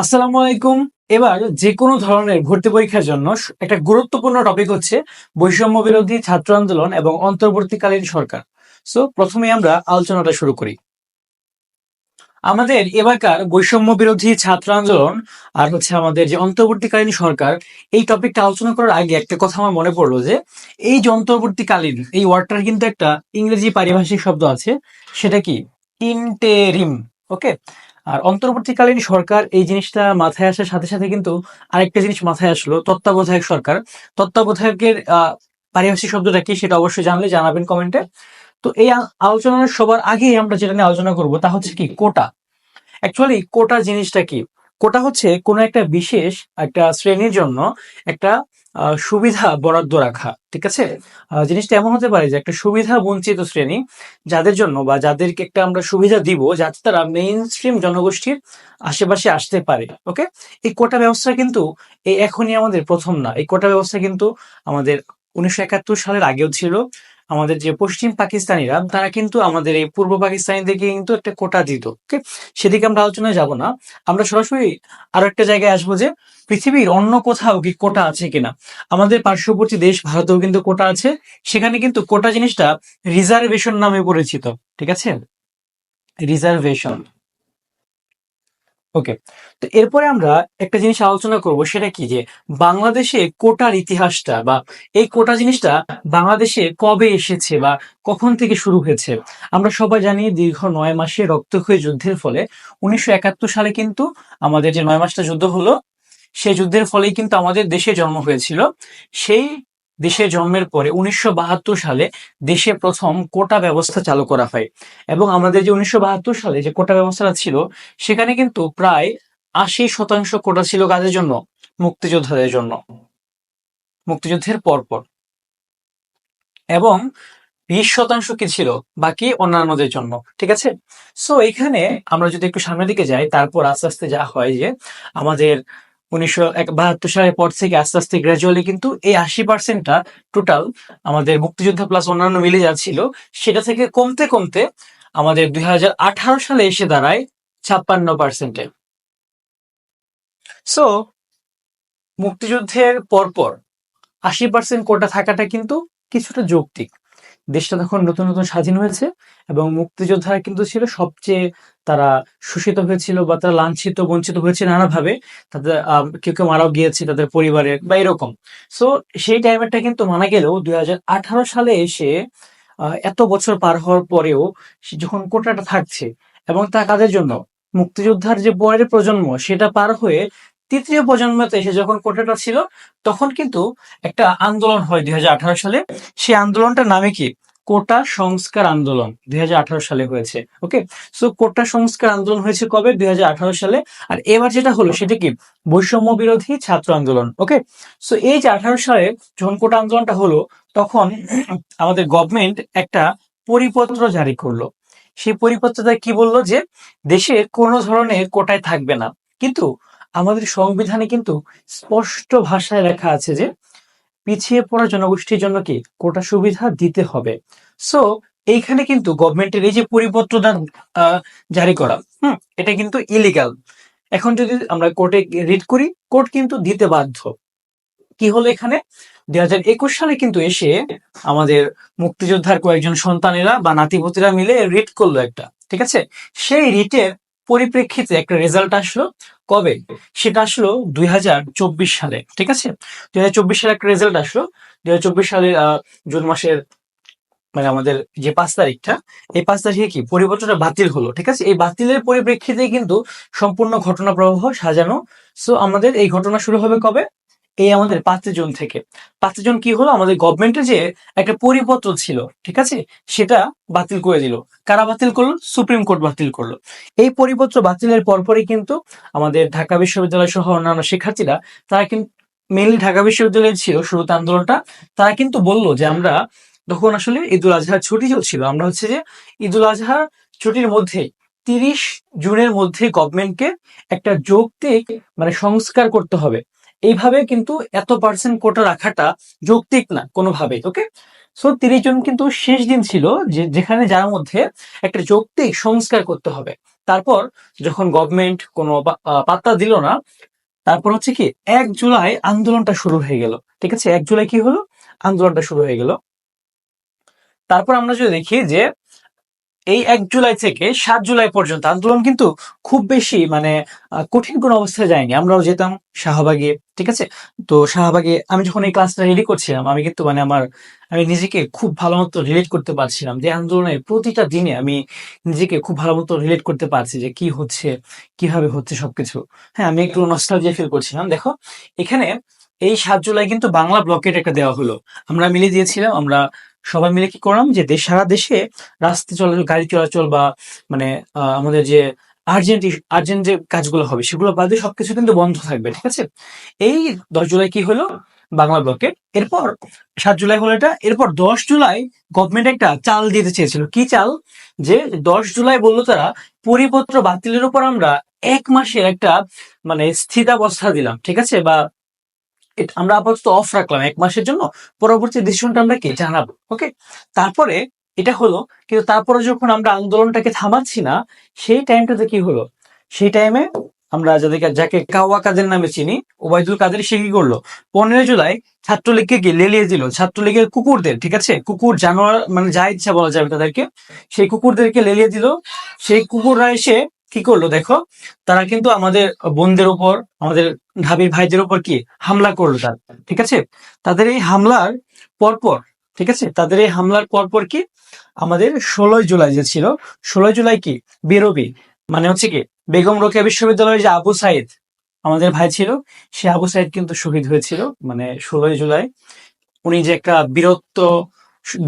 আসসালামু আলাইকুম। এবার যে কোনো ধরনের ভর্তি পরীক্ষার জন্য একটা গুরুত্বপূর্ণ টপিক হচ্ছে বৈষম্য বিরোধী ছাত্র আন্দোলন এবং অন্তর্বর্তীকালীন সরকার। সো প্রথমে আমরা আলোচনাটা শুরু করি। আমাদের এবারকার বৈষম্য বিরোধী ছাত্র আন্দোলন আর হচ্ছে আমাদের যে অন্তর্বর্তীকালীন সরকার, এই টপিকটা আলোচনা করার আগে একটা কথা আমার মনে পড়ল যে, এই যে অন্তর্বর্তীকালীন, এই ওয়ার্ডটার কিন্তু একটা ইংরেজি পারিভাষিক শব্দ আছে, সেটা কি? ইন্টেরিম ওকে আর অন্তর্বর্তীকালীন সরকার এই জিনিসটা মাথায় আসার সাথে সাথে কিন্তু আরেকটা জিনিস মাথায় আসলো, তত্ত্বাবধায়ক সরকার। তত্ত্বাবধায়কের পারিভাষিক শব্দটা কি সেটা অবশ্যই জানলে, জানাবেন কমেন্টে। তো এই আলোচনার সবার আগেই আমরা যেটা নিয়ে আলোচনা করব, তা হচ্ছে কি, কোটা। অ্যাকচুয়ালি কোটা জিনিসটা কি? কোটা হচ্ছে কোনো একটা বিশেষ একটা শ্রেণির জন্য একটা সুবিধা বরাদ্দ রাখা, ঠিক আছে? জিনিসটা এমন হতে পারে যে একটা সুবিধা বঞ্চিত শ্রেণি যাদের জন্য বা যাদেরকে একটা আমরা সুবিধা দিব যাতে তারা মেইন স্ট্রিম জনগোষ্ঠীর আশেপাশে আসতে পারে ওকে এই কোটা ব্যবস্থা কিন্তু এই এখনই আমাদের প্রথম না। এই কোটা ব্যবস্থা কিন্তু আমাদের উনিশশো একাত্তর সালের আগেও ছিল। আমাদের যে পশ্চিম পাকিস্তানিরা, তারা কিন্তু আমাদের এই পূর্ব পাকিস্তানিদেরকে কিন্তু একটা কোটা দিত ওকে সেদিকে আমরা আলোচনায় যাব না। আমরা সরাসরি আরও একটা জায়গায় আসব যে, পৃথিবীর অন্য কোথাও কি কোটা আছে কিনা? আমাদের পার্শ্ববর্তী দেশ ভারতেও কিন্তু কোটা আছে, সেখানে কিন্তু কোটা জিনিসটা রিজার্ভেশন নামে পরিচিত, ঠিক আছে? রিজার্ভেশন। ওকে তো এরপরে আমরা একটা জিনিস আলোচনা করব, সেটা কি? যে বাংলাদেশে কোটার ইতিহাসটা বা এই কোটা জিনিসটা বাংলাদেশে কবে এসেছে বা কখন থেকে শুরু হয়েছে? আমরা সবাই জানি দীর্ঘ নয় মাসে রক্ত রক্তক্ষয়ী যুদ্ধের ফলে উনিশশো একাত্তর সালে কিন্তু আমাদের যে নয় মাসটা যুদ্ধ হলো, সেই যুদ্ধের ফলেই কিন্তু আমাদের দেশে জন্ম হয়েছিল। সেই দেশে জন্মের পরে উনিশশো বাহাত্তর সালে দেশে প্রথম কোটা ব্যবস্থা চালু করা হয়। এবং আমাদের যে উনিশশো বাহাত্তর সালে যে কোটা ব্যবস্থাটা ছিল, সেখানে কিন্তু প্রায় আশি শতাংশ কোটা ছিল কাদের জন্য? মুক্তিযোদ্ধাদের জন্য। মুক্তিযুদ্ধের পরপর। এবং বিশ শতাংশ কি ছিল? বাকি অন্যান্যদের জন্য। ঠিক আছে? সো এখানে আমরা যদি একটু সামনের দিকে যাই, তারপর আস্তে আস্তে যা হয় যে আমাদের উনিশশো বাহাত্তর সালের পর থেকে আস্তে আস্তে গ্রাজুয়ালি কিন্তু এই আশি পার্সেন্টটা টোটাল আমাদের মুক্তিযোদ্ধা প্লাস অন্যান্য মিলে যাচ্ছিল, সেটা থেকে কমতে কমতে আমাদের দুই হাজার আঠারো সালে এসে দাঁড়ায় ছাপ্পান্ন পার্সেন্টে সো মুক্তিযুদ্ধের পরপর আশি পার্সেন্ট কোটা থাকাটা কিন্তু কিছুটা যৌক্তিক। দেশটা তখন নতুন নতুন স্বাধীন হয়েছে এবং মুক্তিযোদ্ধারা কিন্তু ছিল সবচেয়ে তারা শোষিত হয়েছিল বা তারা লাঞ্ছিত, বঞ্চিত হয়েছে নানাভাবে। তাদের কেউ কেউ মারাও গিয়েছে তাদের পরিবারের বা এরকম। সো সেই টাইমেরটা কিন্তু মানা গেলেও দুই হাজার আঠারো সালে এসে এত বছর পার হওয়ার পরেও যখন কোটাটা থাকছে এবং তা কাদের জন্য মুক্তিযোদ্ধার যে পরের প্রজন্ম সেটা পার হয়ে তৃতীয় প্রজন্মতে এসে যখন কোটাটা ছিল, তখন কিন্তু একটা আন্দোলন হয় দুই হাজার আঠারো সালে। সেই আন্দোলনটার নামে কি? কোটা সংস্কার আন্দোলন দুই হাজার আঠারো সালে হয়েছে ওকে সো কোটা সংস্কার আন্দোলন হয়েছে কবে? দুই হাজার আঠারো সালে। আর এবার যেটা হলো সেটা কি? বৈষম্য বিরোধী ছাত্র আন্দোলন ওকে সো এই যে আঠারো সালে যখন কোটা আন্দোলনটা হলো, তখন আমাদের গভর্নমেন্ট একটা পরিপত্র জারি করল। সেই পরিপত্রটা কি বলল যে, দেশে কোনো ধরনের কোটায় থাকবে না। কিন্তু আমাদের সংবিধানে কিন্তু স্পষ্ট ভাষায় লেখা আছে যে পিছিয়ে পড়া জনগোষ্ঠীর জন্য কি কোটা সুবিধা দিতে হবে? সো এইখানে কিন্তু গভর্নমেন্টের এই যে পরিপত্রটা আহ, জারি করা হুম এটা কিন্তু ইলিগাল এখন যদি আমরা কোর্টে রিড করি কোর্ট কিন্তু দিতে বাধ্য। কি হলো এখানে? দুই হাজার একুশ সালে কিন্তু এসে আমাদের মুক্তিযোদ্ধার কয়েকজন সন্তানেরা বা নাতিপতিরা মিলে রিট করল একটা ঠিক আছে? সেই রিটের পরিপ্রেক্ষিতে একটা রেজাল্ট আসলো। কবে? সেটা আসলো দুই হাজার চব্বিশ সালে, ঠিক আছে? দুই হাজার সালে একটা রেজাল্ট আসলো। দুই হাজার চব্বিশ সালের জুন মাসের মানে আমাদের যে পাঁচ তারিখটা, এই পাঁচ তারিখে কি? পরিবর্তনটা বাতিল হলো, ঠিক আছে? এই বাতিলের পরিপ্রেক্ষিতে কিন্তু সম্পূর্ণ ঘটনা প্রবাহ সাজানো। সো আমাদের এই ঘটনা শুরু হবে কবে? এই আমাদের পাঁচ জুন থেকে। পাঁচ জুন কি হলো? আমাদের গভর্নমেন্টের যে একটা পরিপত্র ছিল, ঠিক আছে? সেটা বাতিল করে দিল। কারা বাতিল করল? সুপ্রিম কোর্ট বাতিল করল। এই পরিপত্র বাতিলের পরপরই কিন্তু আমাদের ঢাকা বিশ্ববিদ্যালয় সহ অন্যান্য শিক্ষার্থীরা, তারা কিন্তু মেনলি ঢাকা বিশ্ববিদ্যালয়ে ছিল শুরুতে আন্দোলনটা। তারা কিন্তু বলল যে আমরা তখন আসলে ঈদুল আজহার ছুটি চলছিল। আমরা হচ্ছে যে ঈদুল আজহা ছুটির মধ্যে তিরিশ জুনের মধ্যে গভর্নমেন্টকে একটা যৌক্তিক মানে সংস্কার করতে হবে। এইভাবে কিন্তু এত পার্সেন্ট কোটা রাখাটা যৌক্তিক না কোনোভাবেই ওকে সো তিরিশ জন কিন্তু শেষ দিন ছিল যে, যেখানে যার মধ্যে একটা যৌক্তিক সংস্কার করতে হবে। তারপর যখন গভর্নমেন্ট কোনো পাত্তা দিল না, তারপর হচ্ছে কি, এক জুলাই আন্দোলনটা শুরু হয়ে গেল, ঠিক আছে? এক জুলাই কি হলো? আন্দোলনটা শুরু হয়ে গেল। তারপর আমরা যদি দেখি যে এই এক জুলাই থেকে সাত জুলাই পর্যন্ত আন্দোলন কিন্তু খুব বেশি মানে কঠিন কোনো অবস্থায় যায়নি। আমরাও যেতাম শাহবাগে, ঠিক আছে? তো শাহবাগে আমি যখন এই ক্লাসটা রেডি করছিলাম, আমি কিন্তু মানে আমার, আমি নিজেকে খুব ভালো মতো রিলেট করতে পারছিলাম যে আন্দোলনের প্রতিটা দিনে আমি নিজেকে খুব ভালো মতো রিলেট করতে পারছি যে কি হচ্ছে, কীভাবে হচ্ছে সবকিছু। হ্যাঁ আমি একটু নস্টালজিয়া ফিল করছিলাম। দেখো, এখানে এই সাত জুলাই কিন্তু বাংলা ব্লকেট একটা দেওয়া হলো। আমরা মিলে দিয়েছিলাম, আমরা সবাই মিলে কি করলাম যে দেশ সারা দেশে রাস্তা চলাচল, গাড়ি চলাচল বা মানে আমাদের যে আর্জেন্ট আর্জেন্ট যে কাজগুলো হবে, সেগুলো বাদে সবকিছু কিন্তু বন্ধ থাকবে, ঠিক আছে? এই দশ জুলাই কি হলো? বাংলা ব্লকেট এরপর সাত জুলাই হলো এটা। এরপর দশ জুলাই গভর্নমেন্ট একটা চাল দিতে চেয়েছিল। কি চাল? যে দশ জুলাই বলল তারা, পরিপত্র বাতিলের উপর আমরা এক মাসের একটা মানে স্থিতাবস্থা দিলাম, ঠিক আছে? বা আমরা আপাতত অফ রাখলাম এক মাসের জন্য। পরবর্তী ডিসিশনটা আমরা কি জানাব? ওকে তারপরে এটা হলো, কিন্তু তারপরে যখন আমরা আন্দোলনটাকে থামাচ্ছি না, সেই টাইমটাতে কি হলো? সেই টাইমে আমরা যাদেরকে, যাকে কাওয়া কাদের নামে চিনি, ওবায়দুল কাদের, সে কি করল? পনেরো জুলাই ছাত্রলীগকে কি লেলিয়ে দিল। ছাত্রলীগের কুকুরদের, ঠিক আছে? কুকুর জানোয়ার মানে যা ইচ্ছা বলা যাবে তাদেরকে, সেই কুকুরদেরকে লেলিয়ে দিল। সেই কুকুররা এসে কি করল দেখো? তারা কিন্তু আমাদের বোনদের উপর, আমাদের ঢাবির ভাইদের উপর কি হামলা করল তার, ঠিক আছে? তাদের এই হামলার পরপর, ঠিক আছে? তাদের এই হামলার পরপর কি আমাদের ষোলোই জুলাই যে ছিল, ষোলোই জুলাই কি? বেরোবি। মানে হচ্ছে কি, বেগম রোকেয়া বিশ্ববিদ্যালয়ের যে আবু সাইদ, আমাদের ভাই ছিল, সে আবু সাইদ কিন্তু শহীদ হয়েছিল মানে ষোলোই জুলাই। উনি যে একটা বীরত্ব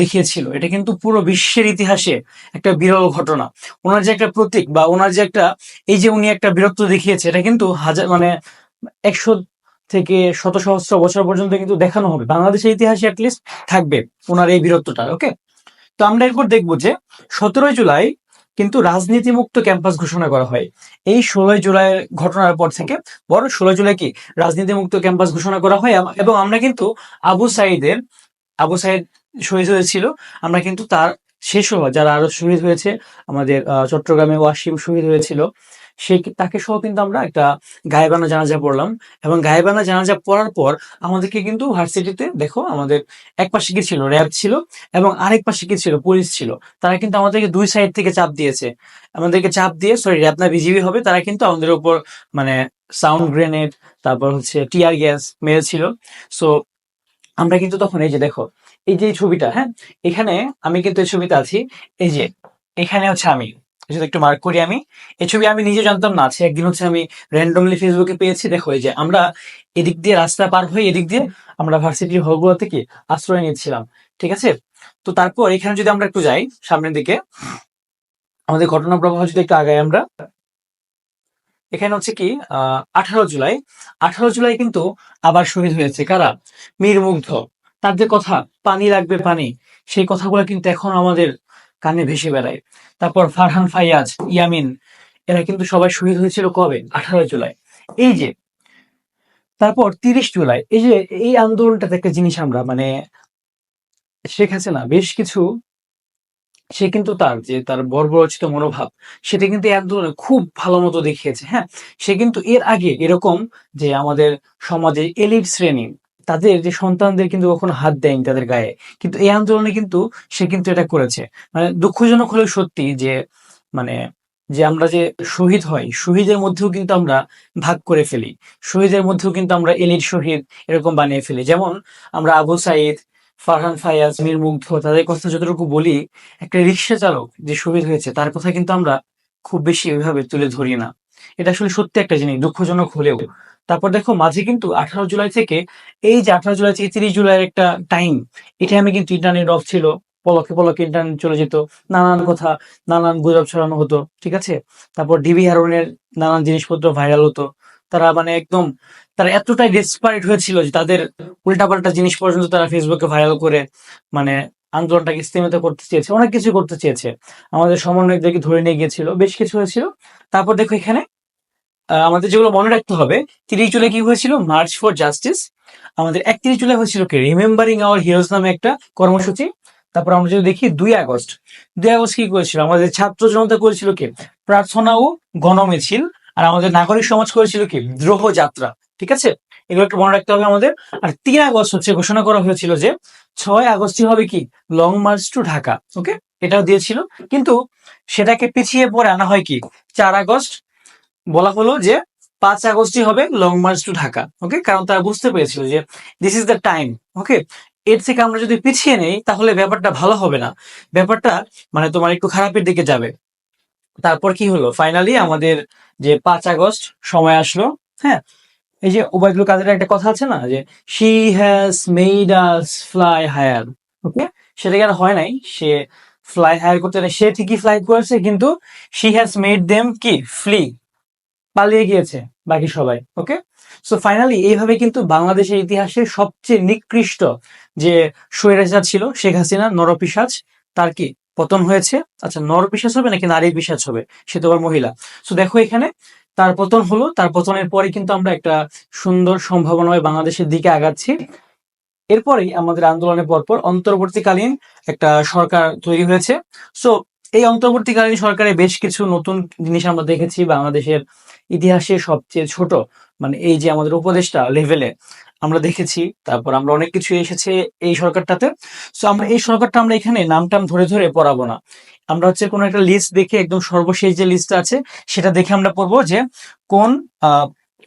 দেখিয়েছিল, এটা কিন্তু পুরো বিশ্বের ইতিহাসে একটা বিরল ঘটনা। ওনার যে একটা প্রতীক বা ওনার যে একটা, এই যে উনি একটা বীরত্ব দেখিয়েছে, এটা কিন্তু হাজার মানে একশো থেকে শত সহস্র বছর পর্যন্ত কিন্তু দেখানো হবে। বাংলাদেশের ইতিহাসে অ্যাটলিস্ট থাকবে ওনার এই বীরত্বটা ওকে তো আমরা এরপর দেখব যে সতেরোই জুলাই কিন্তু রাজনীতি মুক্ত ক্যাম্পাস ঘোষণা করা হয়। এই ষোলোই জুলাই ঘটনার পর থেকে বড় ষোলোই জুলাই কি রাজনীতি মুক্ত ক্যাম্পাস ঘোষণা করা হয়। এবং আমরা কিন্তু আবু সাইদের, আবু সাইদ শহীদ হয়েছিল, আমরা কিন্তু তার শেষ হওয়া, যারা আরও শহীদ হয়েছে, আমাদের চট্টগ্রামে ওয়াসিম শহীদ হয়েছিল সে তাকে সহ কিন্তু আমরা একটা গায়েবানা জানাজা পড়লাম এবং গায়েবানা জানাজা পড়ার পর আমাদেরকে কিন্তু ভার্সিটিতে দেখো আমাদের এক পাশে কি ছিল, র্যাব ছিল এবং আরেক পাশে কি ছিল, পুলিশ ছিল। তারা কিন্তু আমাদেরকে দুই সাইড থেকে চাপ দিয়েছে। আমাদেরকে চাপ দিয়ে সরি র্যাব না বিজিবি হবে, তারা কিন্তু আমাদের উপর মানে সাউন্ড গ্রেনেড তারপর হচ্ছে টিয়ার গ্যাস মেরেছিল সো আমরা কিন্তু তখন এই যে দেখো, এই যে ছবিটা হ্যাঁ? এখানে আমি কিন্তু এই ছবিতে আছি, এই যে, এখানে হচ্ছে আমি। যে একটু মার্ক করি আমি। এই ছবি আমি নিজে জানতাম না আছে একদিন হচ্ছে আমি র্যান্ডমলি ফেসবুকে পেয়েছি, দেখো এই যে আমরা এদিক দিয়ে রাস্তা পার হয়ে এদিক দিয়ে আমরা ভার্সিটির হলগুলো থেকে আশ্রয় নিচ্ছিলাম, ঠিক আছে? তো তারপর এখানে যদি আমরা একটু যাই, সামনের দিকে, আমাদের ঘটনা প্রবাহ যদি একটু আগাই আমরা। এখানে হচ্ছে কি আহ আঠারো জুলাই আঠারো জুলাই কিন্তু আবার শহীদ হয়েছে, কারা? মীর মুগ্ধ যে কথা, পানি লাগবে পানি, সেই কথাগুলো কিন্তু এখন আমাদের কানে ভেসে বেড়ায়। তারপর ফারহান, ফাইয়াজ, ইয়ামিন, এরা কিন্তু সবাই শহীদ হয়েছিল কবে? আঠারো জুলাই। এই যে, তারপর তিরিশ জুলাই, এই যে, এই আন্দোলনটাতে একটা জিনিস আমরা মানে শেখ হাসিনা বেশ কিছু, সে কিন্তু তার যে, তার বর্বরচিত মনোভাব, সেটা কিন্তু আন্দোলনে খুব ভালো মতো দেখিয়েছে হ্যাঁ? সে কিন্তু এর আগে এরকম যে, আমাদের সমাজে এলিট শ্রেণি তাদের যে সন্তানদের কিন্তু কখনো হাত দেয়নি তাদের গায়ে। কিন্তু এই আন্দোলনে কিন্তু সে কিন্তু এটা করেছে। মানে দুঃখজনক হলেও সত্যি যে মানে যে আমরা যে শহীদ হয় শহীদের মধ্যেও কিন্তু আমরা ভাগ করে ফেলি। শহীদের মধ্যেও কিন্তু আমরা এলিট শহীদ এরকম বানিয়ে ফেলি। যেমন আমরা আবু সাইদ, ফারহান ফায়াজ, মীর মুগ্ধ, তাদের কথা যতটুকু বলি, একটা রিক্সা চালক যে শহীদ হয়েছে, তার কথা কিন্তু আমরা খুব বেশি ওইভাবে তুলে ধরি না। এটা আসলে সত্যি একটা জিনিস, দুঃখজনক হলেও। তারপর দেখো, মাঝে কিন্তু আঠারো জুলাই থেকে এই যে আঠারো জুলাই থেকে তিরিশ জুলাইয়ের একটা টাইম এটা আমি কিন্তু ইন্টারনেট অফ ছিল, পলকে পলকে ইন্টারনেট চলে যেত, নানান কথা, নানান গুজব ছড়ানো হতো, ঠিক আছে? তারপর ডিবি হারুনের নানান জিনিসপত্র ভাইরাল হতো। তারা মানে একদম, তারা এতটাই ডেসপারেট হয়েছিল যে তাদের উল্টাপাল্টা জিনিস পর্যন্ত তারা ফেসবুকে ভাইরাল করে মানে আন্দোলনটাকে স্তীমিত করতে চেয়েছে, অনেক কিছু করতে চেয়েছে। আমাদের সমন্বয়কদেরকে ধরে নিয়ে গিয়েছিল, বেশ কিছু হয়েছিল। তারপর দেখো এখানে আমাদের যেগুলো মনে রাখতে হবে, তিরিশ জুলাই কি হয়েছিল? মার্চ ফর জাস্টিস আমাদের একত্রিশ জুলাই হয়েছিল কি? রিমেম্বারিং আওয়ার হিরোজ নামে একটা কর্মসূচি। তারপর আমরা যদি দেখি, দুই আগস্ট। দুই আগস্ট কি করেছিল? আমাদের ছাত্র জনতা করেছিল কি? প্রার্থনা ও গণমিছিল। আর আমাদের নাগরিক সমাজ করেছিল কি? দ্রোহ যাত্রা। ঠিক আছে? এগুলো একটু মনে রাখতে হবে আমাদের। আর তিন আগস্ট হচ্ছে, ঘোষণা করা হয়েছিল যে ছয় আগস্টই হবে কি? Long march to Dhaka okay এটাও দিয়েছিল। কিন্তু সেটাকে পিছিয়ে পরে আনা হয় কি? চার আগস্ট বলা হলো যে পাঁচ আগস্টই হবে long march to Dhaka okay কারণ তারা বুঝতে পেরেছিল যে this is the time okay এর থেকে আমরা যদি পিছিয়ে নেই, তাহলে ব্যাপারটা ভালো হবে না। ব্যাপারটা মানে তোমার একটু খারাপের দিকে যাবে। তারপর কি হলো? ফাইনালি আমাদের যে পাঁচ আগস্ট সময় আসলো হ্যাঁ? এই যে ওবায়দুল কাদের একটা কথা আছে না, যে she has made us fly higher okay সেটা আর হয় নাই? সে ফ্লাই হায়ার করতে না সে ঠিকই ফ্লাই করেছে, কিন্তু শি হ্যাজ মেড দেম কি? ফ্লি পালিয়ে গিয়েছে বাকি সবাই ওকে সো ফাইনালি এইভাবে কিন্তু বাংলাদেশের ইতিহাসে সবচেয়ে নিকৃষ্ট যে স্বৈরাচার ছিল শেখ হাসিনা নরপিসাজ তার কি? পতন হয়েছে। আচ্ছা নরপিসাজ হবে নাকি নারী পিসাজ হবে? সে তো আবার মহিলা। সো দেখো এখানে তার পতন হলো, তার পতনের পরে কিন্তু আমরা একটা সুন্দর সম্ভাবনায় বাংলাদেশের দিকে আগাচ্ছি। এরপরেই আমাদের আন্দোলনের পরপর অন্তর্বর্তীকালীন একটা সরকার তৈরি হয়েছে। সো এই অন্তর্বর্তীকালীন সরকারে বেশ কিছু নতুন জিনিস আমরা দেখেছি বাংলাদেশের ইতিহাসে সবচেয়ে ছোট মানে এই যে আমাদের উপদেষ্টা লেভেলে আমরা দেখেছি, তারপর আমরা অনেক কিছু এসেছে এই সরকারটাতে। সো আমরা এই সরকারটা আমরা এখানে নাম টাম ধরে ধরে পড়াবো না। আমরা হচ্ছে কোনো একটা লিস্ট দেখে একদম সর্বশেষ যে লিস্টটা আছে, সেটা দেখে আমরা পড়ব যে কোন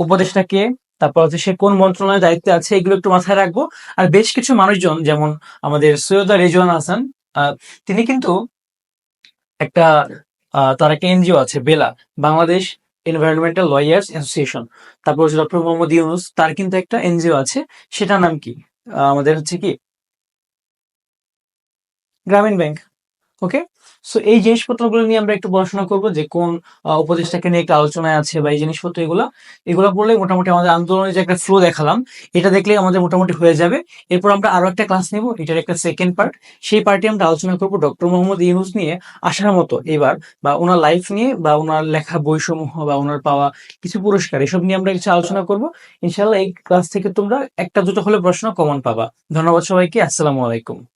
উপদেষ্টাকে, তারপর হচ্ছে সে কোন মন্ত্রণালয়ের দায়িত্বে আছে, এগুলো একটু মাথায় রাখব। আর বেশ কিছু মানুষজন, যেমন আমাদের সৈয়দা রেজওয়ান হাসান তিনি কিন্তু একটা তার একটা এনজিও আছে, BELA, Bangladesh environmental lawyers association তারপর হচ্ছে ডক্টর মোহাম্মদ ইউনুস, তার কিন্তু একটা এনজিও আছে, সেটার নাম কি? আমাদের হচ্ছে কি? গ্রামীণ ব্যাংক, ওকে? সো এই জিনিসপত্রগুলো নিয়ে আমরা একটু পড়াশোনা করব যে কোন আহ, উপদেষ্টাকে নিয়ে একটা আলোচনায় আছে বা এই জিনিসপত্র এগুলো। এগুলো পড়লে মোটামুটি আমাদের আন্দোলনের যে একটা ফ্লো দেখালাম এটা দেখলে আমাদের মোটামুটি হয়ে যাবে। এরপর আমরা আরও একটা ক্লাস নেব এটার একটা সেকেন্ড পার্ট সেই পার্টে আমরা আলোচনা করব ডক্টর মোহাম্মদ ইউনুস নিয়ে আসার মতো এবার বা ওনার লাইফ নিয়ে বা ওনার লেখা বইসমূহ বা ওনার পাওয়া কিছু পুরস্কার এসব নিয়ে আমরা কিছু আলোচনা করব। ইনশাল্লাহ এই ক্লাস থেকে তোমরা একটা দুটো হলে প্রশ্ন কমন পাবা। ধন্যবাদ সবাইকে আসসালামু আলাইকুম।